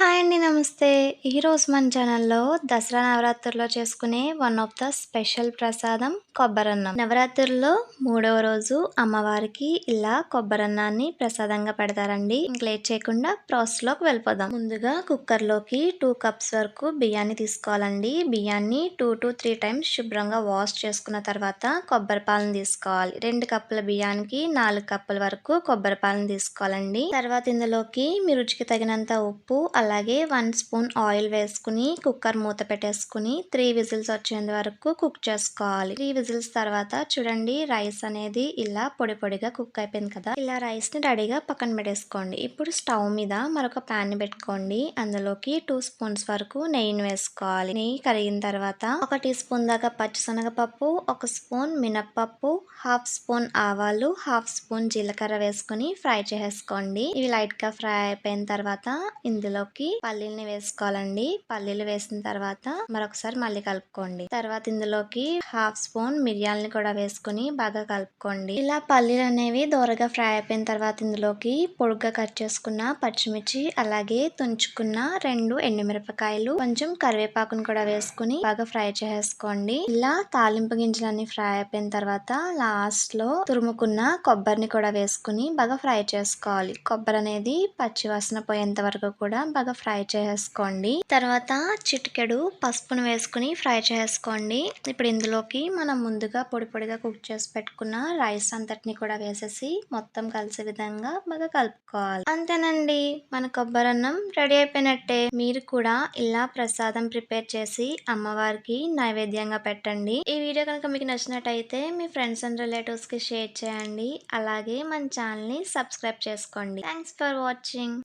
Hi అండి నమస్తే. ఈరోజు మన ఛానల్లో దసరా నవరాత్రుల్లో చేసుకునే వన్ ఆఫ్ ద స్పెషల్ ప్రసాదం కొబ్బరన్నం. నవరాత్రుల్లో మూడవ రోజు అమ్మవారికి ఇలా కొబ్బరన్నాన్ని ప్రసాదంగా పెడతారండి. ఇంక లేట్ చేయకుండా ప్రాసెస్లోకి వెళ్ళిపోదాం. ముందుగా కుక్కర్లోకి టూ కప్స్ వరకు బియ్యాన్ని తీసుకోవాలండి. బియ్యాన్ని టూ టు త్రీ టైమ్స్ శుభ్రంగా వాష్ చేసుకున్న తర్వాత కొబ్బరి పాలను తీసుకోవాలి. రెండు కప్పుల బియ్యానికి నాలుగు కప్పుల వరకు కొబ్బరి పాలను తీసుకోవాలండి. తర్వాత ఇందులోకి మీ రుచికి తగినంత ఉప్పు అలాగే వన్ స్పూన్ ఆయిల్ వేసుకుని కుక్కర్ మూత పెట్టేసుకుని త్రీ విజిల్స్ వచ్చేంత వరకు కుక్ చేసుకోవాలి. త్రీ విజిల్స్ తర్వాత చూడండి రైస్ అనేది ఇలా పొడి పొడిగా కుక్ అయిపోయింది కదా. ఇలా రైస్ని రెడీగా పక్కన పెట్టేసుకోండి. ఇప్పుడు స్టవ్ మీద మరొక ప్యాన్ని పెట్టుకోండి. అందులోకి టూ స్పూన్స్ వరకు నెయ్యిని వేసుకోవాలి. నెయ్యి కరిగిన తర్వాత ఒక టీ స్పూన్ దాకా పచ్చిశనగపప్పు ఒక స్పూన్ మినప్పప్పు హాఫ్ స్పూన్ ఆవాలు హాఫ్ స్పూన్ జీలకర్ర వేసుకుని ఫ్రై చేసుకోండి ఇవి లైట్గా ఫ్రై అయిపోయిన తర్వాత ఇందులోకి పల్లీల్ని వేసుకోవాలండి. పల్లీలు వేసిన తర్వాత మరొకసారి మళ్ళీ కలుపుకోండి. తర్వాత ఇందులోకి హాఫ్ స్పూన్ మిరియాలని కూడా వేసుకుని బాగా కలుపుకోండి. ఇలా పల్లీలు అనేవి దూరగా ఫ్రై అయిపోయిన తర్వాత ఇందులోకి పొడుగ్గా కట్ చేసుకున్న పచ్చిమిర్చి అలాగే తుంచుకున్న రెండు ఎండుమిరపకాయలు కొంచెం కరివేపాకును కూడా వేసుకుని బాగా ఫ్రై చేసుకోండి ఇలా తాలింపు గింజలన్నీ ఫ్రై అయిపోయిన తర్వాత లాస్ట్లో తురుముకున్న కొబ్బరిని కూడా వేసుకుని బాగా ఫ్రై చేసుకోవాలి. కొబ్బరి అనేది పచ్చి వాసన పోయేంత వరకు కూడా బాగా ఫ్రై చేసుకోండి. తర్వాత చిటికెడు పసుపును వేసుకుని ఫ్రై చేసుకోండి. ఇప్పుడు ఇందులోకి మనం ముందుగా పొడి పొడిగా కుక్ చేసి పెట్టుకున్న రైస్ అంతటిని కూడా వేసేసి మొత్తం కలిసే విధంగా బాగా కలుపుకోవాలి. అంతేనండి. మన కొబ్బరి అన్నం రెడీ అయిపోయినట్టే. మీరు కూడా ఇలా ప్రసాదం ప్రిపేర్ చేసి అమ్మవారికి నైవేద్యంగా పెట్టండి. ఈ వీడియో కనుక మీకు నచ్చినట్టయితే మీ ఫ్రెండ్స్ అండ్ రిలేటివ్స్కి షేర్ చేయండి. అలాగే మన ఛానల్ని సబ్స్క్రైబ్ చేసుకోండి. Thanks for watching.